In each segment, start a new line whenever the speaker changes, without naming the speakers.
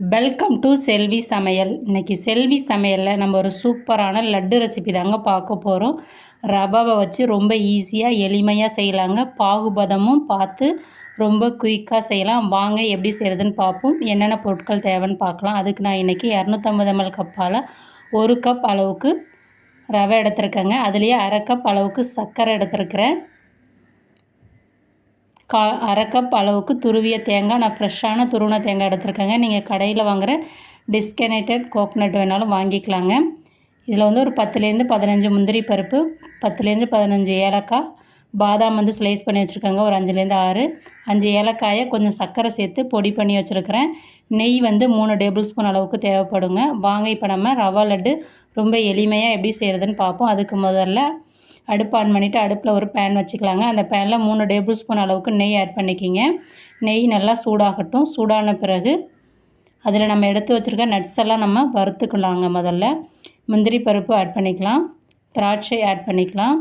Welcome to செல்வி சமையல் இன்றைக்கி செல்வி சமையலில் நம்ம ஒரு சூப்பரான லட்டு ரெசிபி தாங்க பார்க்க போகிறோம் ரவாவை வச்சு ரொம்ப ஈஸியாக எளிமையாக செய்யலாங்க. பாகுபதமும் பார்த்து ரொம்ப குயிக்காக செய்யலாம். வாங்க எப்படி செய்கிறதுன்னு பார்ப்போம். என்னென்ன பொருட்கள் தேவைன்னு பார்க்கலாம். அதுக்கு நான் இன்றைக்கி இரநூத்தம்பது எம்எல் கப்பால் ஒரு கப் அளவுக்கு ரவை எடுத்துருக்கேங்க. அதுலேயே அரை கப் அளவுக்கு சர்க்கரை எடுத்துருக்கிறேன். கா அரை கப் அளவுக்கு துருவிய தேங்காய். நான் ஃப்ரெஷ்ஷான துருவின தேங்காய் எடுத்துருக்கேங்க. நீங்கள் கடையில் வாங்குகிற டிஸ்கனேட்டட் கோக்னட் வேணாலும் வாங்கிக்கலாங்க. இதில் வந்து ஒரு பத்துலேருந்து பதினஞ்சு முந்திரி பருப்பு பத்துலேருந்து பதினஞ்சு ஏலக்காய் பாதாம் வந்து ஸ்லைஸ் பண்ணி வச்சுருக்காங்க. ஒரு அஞ்சுலேருந்து ஆறு. அஞ்சு ஏலக்காயை கொஞ்சம் சர்க்கரை சேர்த்து பொடி பண்ணி வச்சுருக்கிறேன். நெய் வந்து மூணு டேபிள் ஸ்பூன் அளவுக்கு தேவைப்படுங்க. வாங்க இப்போ நம்ம ரவா லட்டு ரொம்ப எளிமையாக எப்படி செய்கிறதுன்னு பார்ப்போம். அதுக்கு முதல்ல அடுப்பு ஆன் பண்ணிவிட்டு அடுப்பில் ஒரு பேன் வச்சுக்கலாங்க. அந்த பேனில் மூணு டேபிள் ஸ்பூன் அளவுக்கு நெய் ஆட் பண்ணிக்கிங்க. நெய் நல்லா சூடாகட்டும். சூடான பிறகு அதில் நம்ம எடுத்து வச்சுருக்க நட்ஸ் எல்லாம் நம்ம வறுத்துக்கலாங்க முதல்ல. முந்திரி பருப்பு ஆட் பண்ணிக்கலாம். திராட்சை ஆட் பண்ணிக்கலாம்.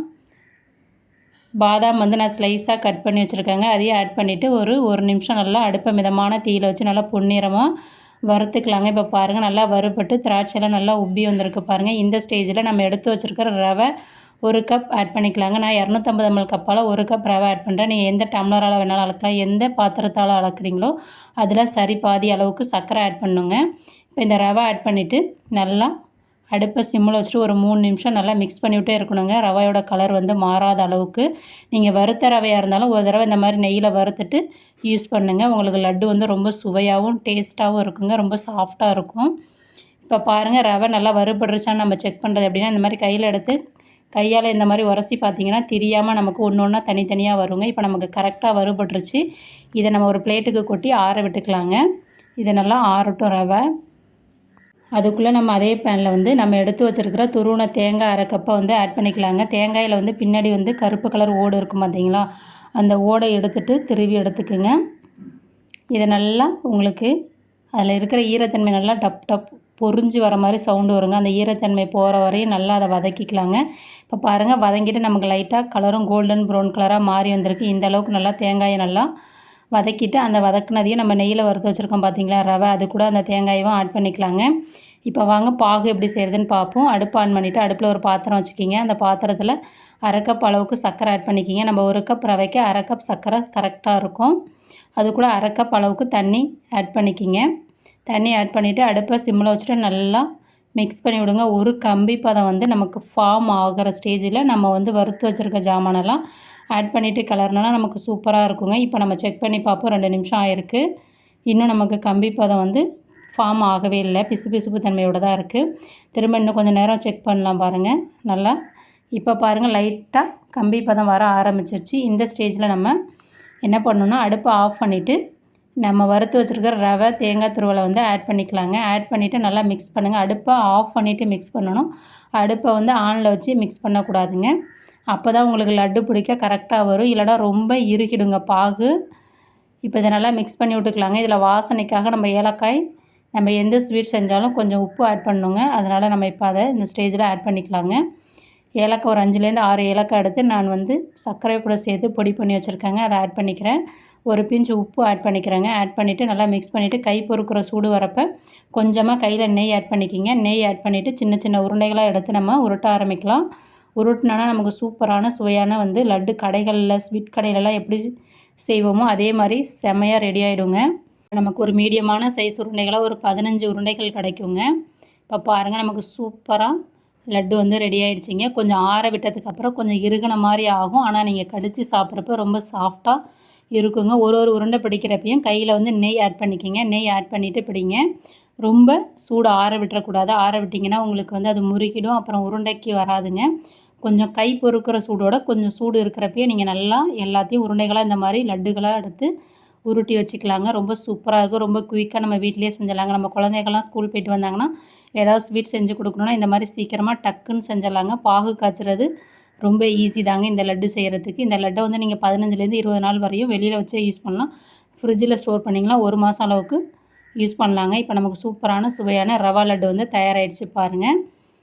பாதாம் வந்து நான் ஸ்லைஸாக கட் பண்ணி வச்சுருக்கேங்க. அதையும் ஆட் பண்ணிவிட்டு ஒரு ஒரு நிமிஷம் நல்லா அடுப்பை மிதமான தீயில் வச்சு நல்லா பொன்னிறமாக வறுத்துக்கலாங்க. இப்போ பாருங்கள் நல்லா வறுபட்டு திராட்சையெல்லாம் நல்லா உப்பி வந்திருக்கு பாருங்கள் இந்த ஸ்டேஜில் நம்ம எடுத்து வச்சுருக்கிற ரவை ஒரு கப் ஆட் பண்ணிக்கலாங்க. நான் இரநூத்தம்பது எம்எல் கப்பால் ஒரு கப் ரவை ஆட் பண்ணுறேன் நீங்கள் எந்த டம்ளரால் வேணாலும் அளக்கலாம். எந்த பாத்திரத்தால் அளக்குறீங்களோ அதில் சரி பாதி அளவுக்கு சர்க்கரை ஆட் பண்ணுங்க. இப்போ இந்த ரவை ஆட் பண்ணிவிட்டு நல்லா அடுப்பை சிம்மில் வச்சுட்டு ஒரு மூணு நிமிஷம் நல்லா மிக்ஸ் பண்ணிவிட்டே இருக்கணுங்க. ரவையோட கலர் வந்து மாறாத அளவுக்கு. நீங்கள் வறுத்த ரவையாக இருந்தாலும் ஒரு தடவை இந்த மாதிரி நெய்யில் வறுத்துட்டு யூஸ் பண்ணுங்கள் உங்களுக்கு லட்டு வந்து ரொம்ப சுவையாகவும் டேஸ்ட்டாகவும் இருக்குங்க. ரொம்ப சாஃப்டாக இருக்கும். இப்போ பாருங்கள் ரவை நல்லா வறுபடுறச்சான்னு நம்ம செக் பண்ணுறது அப்படின்னா இந்த மாதிரி கையில் எடுத்து கையால் இந்த மாதிரி உரசி பார்த்திங்கன்னா தெரியாமல் நமக்கு ஒன்று ஒன்றா தனித்தனியாக வருங்க. இப்போ நமக்கு கரெக்டாக வருபட்டுருச்சு இதை நம்ம ஒரு பிளேட்டுக்கு கொட்டி ஆற விட்டுக்கலாங்க. இதை நல்லா ஆறட்டும் ரவை. அதுக்குள்ளே நம்ம அதே பேனில் வந்து நம்ம எடுத்து வச்சுருக்கிற துருவன தேங்காய் அரை கப்பை வந்து ஆட் பண்ணிக்கலாங்க. தேங்காயில் வந்து பின்னாடி வந்து கருப்பு கலர் ஓடு இருக்கும் பார்த்தீங்களா? அந்த ஓடை எடுத்துகிட்டு திருவி எடுத்துக்குங்க. இதை நல்லா உங்களுக்கு அதில் இருக்கிற ஈரத்தன்மை நல்லா டப் டப் பொறிஞ்சு வர மாதிரி சவுண்டு வருங்க. அந்த ஈரத்தன்மை போகிற வரையும் நல்லா அதை வதக்கிக்கலாங்க. இப்போ பாருங்கள் வதங்கிட்டு நமக்கு லைட்டாக கலரும் கோல்டன் ப்ரௌன் கலராக மாறி வந்திருக்கு. இந்த அளவுக்கு நல்லா தேங்காயை நல்லா வதக்கிட்டு அந்த வதக்குனதையும் நம்ம நெய்யில் வறுத்து வச்சுருக்கோம் பார்த்தீங்களா ரவை அது கூட அந்த தேங்காயும் ஆட் பண்ணிக்கலாங்க. இப்போ வாங்க பாகு எப்படி செய்கிறதுன்னு பார்ப்போம் அடுப்பு ஆன் பண்ணிவிட்டு அடுப்பில் ஒரு பாத்திரம் வச்சுக்கிங்க. அந்த பாத்திரத்தில் அரை கப் அளவுக்கு சர்க்கரை ஆட் பண்ணிக்கிங்க. நம்ம ஒரு கப் ரவைக்கு அரை கப் சர்க்கரை கரெக்டாக இருக்கும். அது கூட அரை கப் அளவுக்கு தண்ணி ஆட் பண்ணிக்கிங்க. தண்ணி ஆட் பண்ணிவிட்டு அடுப்பை சிம்மில் வச்சுட்டு நல்லா மிக்ஸ் பண்ணி விடுங்க. ஒரு கம்பி பதம் வந்து நமக்கு ஃபார்ம் ஆகிற ஸ்டேஜில் நம்ம வந்து வறுத்து வச்சுருக்க ஜாமானெல்லாம் ஆட் பண்ணிவிட்டு கலர்னா நமக்கு சூப்பராக இருக்குங்க. இப்போ நம்ம செக் பண்ணி பார்ப்போம். ரெண்டு நிமிஷம் ஆயிருக்கு. இன்னும் நமக்கு கம்பி பதம் வந்து ஃபார்ம் ஆகவே இல்லை. பிசு பிசுப்பு தன்மையோடு தான் இருக்குது திரும்ப இன்னும் கொஞ்சம் நேரம் செக் பண்ணலாம் பாருங்கள் நல்லா இப்போ பாருங்கள் லைட்டாக கம்பி பதம் வர ஆரம்பிச்சிருச்சு. இந்த ஸ்டேஜில் நம்ம என்ன பண்ணணுன்னா அடுப்பை ஆஃப் பண்ணிவிட்டு நம்ம வறுத்து வச்சுருக்கிற ரவை தேங்காய் துருவலை வந்து ஆட் பண்ணிக்கலாங்க. ஆட் பண்ணிவிட்டு நல்லா மிக்ஸ் பண்ணுங்கள் அடுப்பை ஆஃப் பண்ணிவிட்டு மிக்ஸ் பண்ணணும். அடுப்பை வந்து ஆனில் வச்சு மிக்ஸ் பண்ணக்கூடாதுங்க. அப்போ தான் உங்களுக்கு லட்டு பிடிக்க கரெக்டாக வரும். இல்லைனா ரொம்ப இறுகிடுங்க பாகு. இப்போ இதை நல்லா மிக்ஸ் பண்ணி விட்டுக்கலாங்க. இதில் வாசனைக்காக நம்ம ஏலக்காய் நம்ம எந்த ஸ்வீட் செஞ்சாலும் கொஞ்சம் உப்பு ஆட் பண்ணுங்க அதனால் நம்ம இப்போ அதை இந்த ஸ்டேஜில் ஆட் பண்ணிக்கலாங்க. ஏலக்காய் ஒரு அஞ்சுலேருந்து ஆறு ஏலக்காய் எடுத்து நான் வந்து சர்க்கரை கூட சேர்த்து பொடி பண்ணி வச்சுருக்கேங்க. அதை ஆட் பண்ணிக்கிறேன். ஒரு பிஞ்சு உப்பு ஆட் பண்ணிக்கிறேங்க. ஆட் பண்ணிவிட்டு நல்லா மிக்ஸ் பண்ணிவிட்டு கை பொறுக்கிற சூடு வரப்போ கொஞ்சமாக கையில் நெய் ஆட் பண்ணிக்கிங்க. நெய் ஆட் பண்ணிவிட்டு சின்ன சின்ன உருண்டைகளாக எடுத்து நம்ம உருட்ட ஆரம்பிக்கலாம். உருட்டினோன்னா நமக்கு சூப்பரான சுவையான வந்து லட்டு கடைகளில் ஸ்வீட் கடையிலலாம் எப்படி செய்வோமோ அதே மாதிரி செம்மையாக ரெடி ஆகிடுங்க நமக்கு ஒரு மீடியமான சைஸ் உருண்டைகளாக ஒரு பதினஞ்சு உருண்டைகள் கிடைக்குங்க. இப்போ பாருங்கள் நமக்கு சூப்பராக லட்டு வந்து ரெடி ஆகிடுச்சிங்க கொஞ்சம் ஆற விட்டதுக்கப்புறம் கொஞ்சம் இறுகின மாதிரி ஆகும். ஆனால் நீங்கள் கடித்து சாப்பிட்றப்ப ரொம்ப சாஃப்டாக இருக்குங்க. ஒரு ஒரு உருண்டை பிடிக்கிறப்பையும் கையில் வந்து நெய் ஆட் பண்ணிக்கிங்க. நெய் ஆட் பண்ணிவிட்டு பிடிங்க. ரொம்ப சூடு ஆற விட்டுறக்கூடாது. ஆற விட்டிங்கன்னா உங்களுக்கு வந்து அது முறுக்கிடும் அப்புறம் உருண்டைக்கு வராதுங்க. கொஞ்சம் கை பொறுக்கிற சூடோட கொஞ்சம் சூடு இருக்கிறப்பயே நீங்கள் நல்லா எல்லாத்தையும் உருண்டைகளாக இந்த மாதிரி லட்டுகளாக எடுத்து உருட்டி வச்சுக்கலாங்க. ரொம்ப சூப்பராக இருக்கும். ரொம்ப குயிக்காக நம்ம வீட்டிலேயே செஞ்சிடலாங்க நம்ம குழந்தைகள்லாம் ஸ்கூல் போயிட்டு வந்தாங்கன்னா ஏதாவது ஸ்வீட் செஞ்சு கொடுக்கணுன்னா இந்த மாதிரி சீக்கிரமாக டக்குன்னு செஞ்சிடலாங்க பாகு காய்ச்சறது ரொம்ப ஈஸி தாங்க இந்த லட்டு செய்கிறதுக்கு இந்த லட்டை வந்து நீங்கள் பதினஞ்சுலேருந்து இருபது நாள் வரையும் வெளியில் வச்சே யூஸ் பண்ணலாம். ஃப்ரிட்ஜில் ஸ்டோர் பண்ணிங்கன்னா ஒரு மாதம் அளவுக்கு யூஸ் பண்ணலாங்க. இப்போ நமக்கு சூப்பரான சுவையான ரவா லட்டு வந்து தயாராகிடுச்சு பாருங்கள்